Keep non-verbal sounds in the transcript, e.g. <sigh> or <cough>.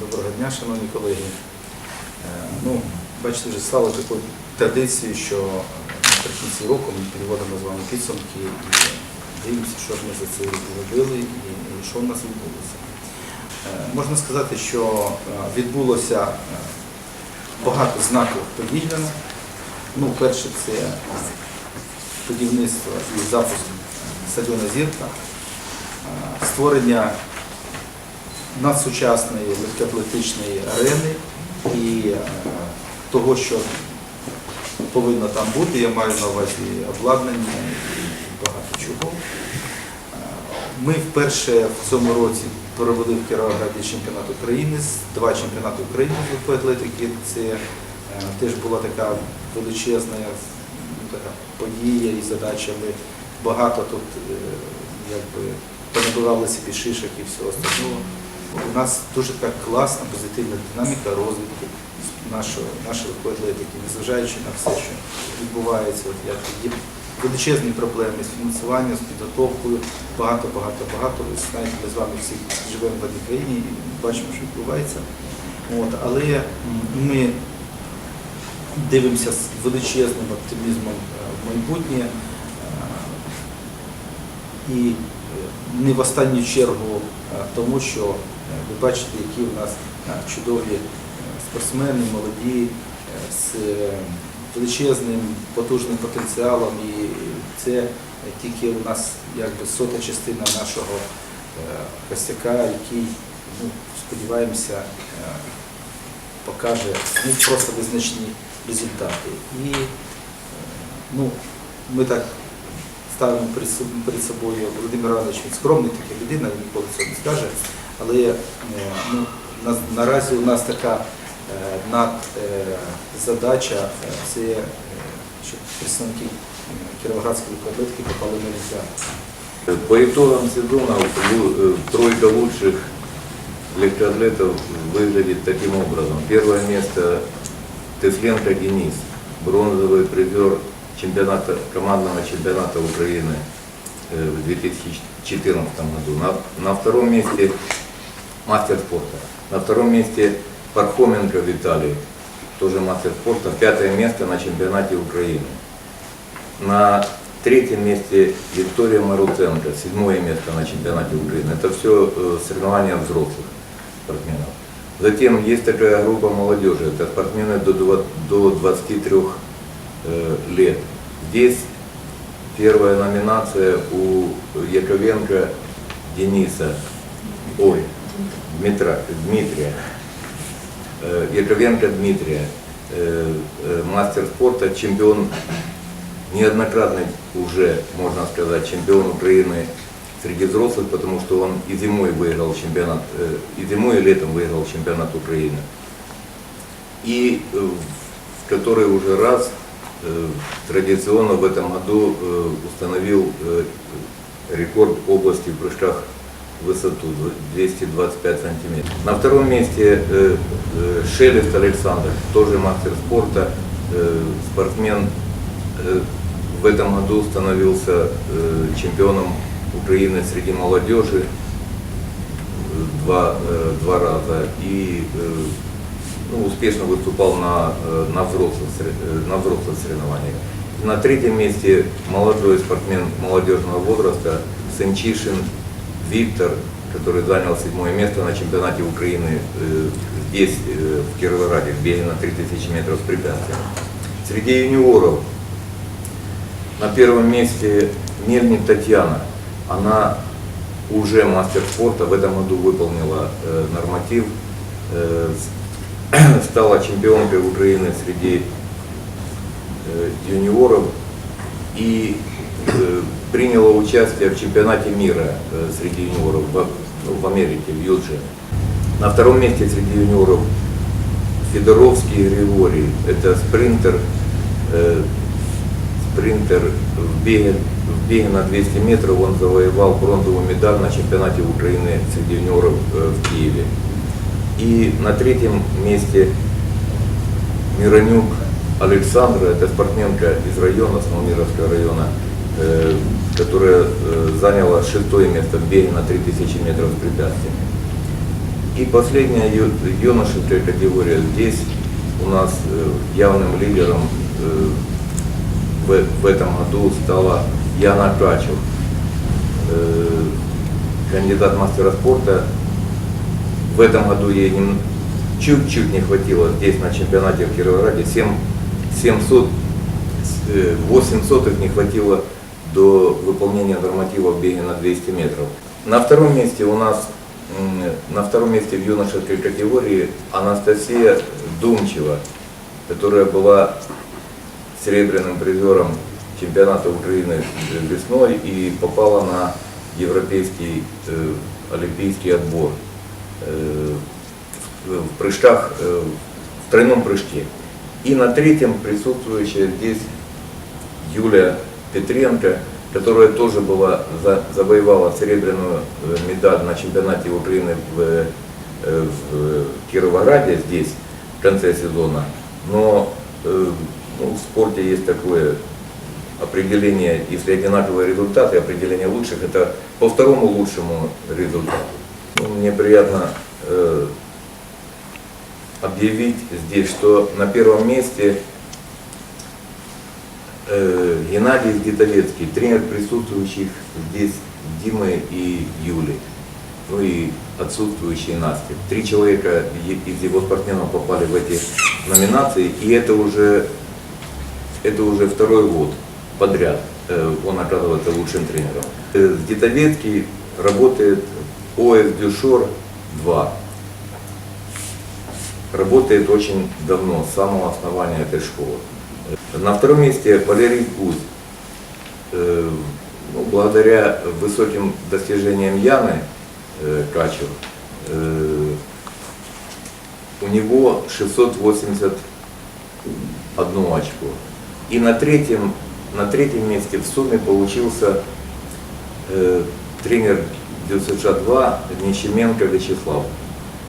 Доброго дня, шановні колеги. Е, Ну, бачите, вже стало такою традицією, що наприкінці року ми підводимо з вами підсумки і дивимося, що ж ми за цей рік зробили і, що в нас відбулося. Е, Можна сказати, що е, відбулося е, багато для нас. Ну, перше, це е, будівництво і запуск стадіона Зірка, е, створення надсучасної легкоатлетичної арени і е, того, що повинно там бути, я маю на увазі обладнання і багато чого. Е, Ми вперше в цьому році провели в Кіровограді чемпіонат України, два чемпіонати України з атлетики. Це е, теж була така величезна ну, така подія і задача. Ми багато тут якби понабивалися пішишок і всього остального. У нас дуже така класна, позитивна динаміка розвитку нашої, нашої атлетики, незважаючи на все, що відбувається. От як є величезні проблеми з фінансуванням, з підготовкою, багато, багато, багато. Ви знаєте, ми з вами всі живемо в одній країні і бачимо, що відбувається. От, але ми дивимося з величезним оптимізмом е, в майбутнє. Е, І е, не в останню чергу тому, що ви бачите, які у нас е, чудові е, спортсмени, молоді, е, з величезним потужним потенціалом. І це тільки у нас якби сота частина нашого костяка, який, ну, сподіваємося, покаже ну, просто визначні результати. І ну, ми так ставимо перед собою Володимир Іванович, він скромний така людина, він ніколи цього не скаже Але е, ну, на- наразі у нас така е, надзадача це е, щоб представники е, Кіровоградської легкоатлетики попали на Олімпіаду. По итогам сезона лу- э, тройка лучших легкоатлетов выглядит таким образом. Первое место Тесленко Денис, бронзовый призер чемпионата, командного чемпионата Украины э, в 2014 году. На, на втором месте мастер спорта. На втором месте Пархоменко Виталий, тоже мастер спорта. Пятое место на чемпионате Украины. На третьем месте Виктория Маруценко, седьмое место на чемпионате Украины. Это все соревнования взрослых спортсменов. Затем есть такая группа молодежи, это спортсмены до 23 э, лет. Здесь первая номинация у Яковенко Дениса, ой, Дмитра, Дмитрия. Э, Яковенко Дмитрия, э, э, мастер спорта, чемпион неоднократный уже, можно сказать, чемпион Украины среди взрослых, потому что он и зимой выиграл чемпионат, и зимой и летом выиграл чемпионат Украины. И в который уже раз традиционно в этом году установил рекорд области в прыжках высоту 225 сантиметров. На втором месте э, э, Шелест Александр, тоже мастер спорта, э, спортсмен в этом году становился чемпионом Украины среди молодежи два, два раза и ну, успешно выступал на, на, взрослых, на взрослых соревнованиях. На третьем месте молодой спортсмен молодежного возраста Сенчишин Виктор, который занял седьмое место на чемпионате Украины э, здесь, э, в Кировограде, в беге на 3000 метров с препятствием. Среди юниоров на первом месте Мельник Татьяна. Она уже мастер спорта, в этом году выполнила э, норматив, <clears throat> стала чемпионкой Украины среди юниоров и приняла участие в чемпионате мира э, среди юниоров в, Америке, в Юдже. На втором месте среди юниоров Федоровский Григорий, это спринтер, э, спринтер в беге, в беге на 200 метров, он завоевал бронзовую медаль на чемпионате Украины среди юниоров э, в Киеве. И на третьем месте Миронюк Александра, это спортсменка из района, с Малмировского района, э, которая э, заняла шестое место в беге на 3000 метров с препятствиями. И последняя юношеская категория. Здесь у нас э, явным лидером э, в, этом году стала Яна Качур, э, кандидат мастера спорта. В этом году ей чуть-чуть не хватило здесь на чемпионате в Кировограде. 7, 700, э, 800 их не хватило до выполнения норматива в беге на 200 метров. На втором месте у нас, на втором месте в юношеской категории Анастасия Думчева, которая была серебряным призером чемпионата Украины весной и попала на европейский э, олимпийский отбор э, в прыжках, э, в тройном прыжке. И на третьем присутствующая здесь Юлия Петренко, которая тоже была, за- завоевала серебряную э, медаль на чемпионате Украины в, э, в Кировограде здесь в конце сезона. Но э, ну, в спорте есть такое определение, если одинаковые результаты, определение лучших, это по второму лучшему результату. Ну, мне приятно э, объявить здесь, что на первом месте э, Геннадий Сгитовецкий, тренер присутствующих здесь Димы и Юли, ну и отсутствующие Насти. Три человека из его спортсменов попали в эти номинации, и это уже, это уже второй год подряд э, он оказывается лучшим тренером. Э, Сгитовецкий работает ОС Дюшор 2 работает очень давно, с самого основания этой школы. На втором месте Валерий Куз. Э, ну, благодаря высоким достижениям Яны э, Качур, э, у него 681 очко. И на третьем, на третьем месте в сумме получился тренер ДЮСШ-2 Нищеменко Вячеслав.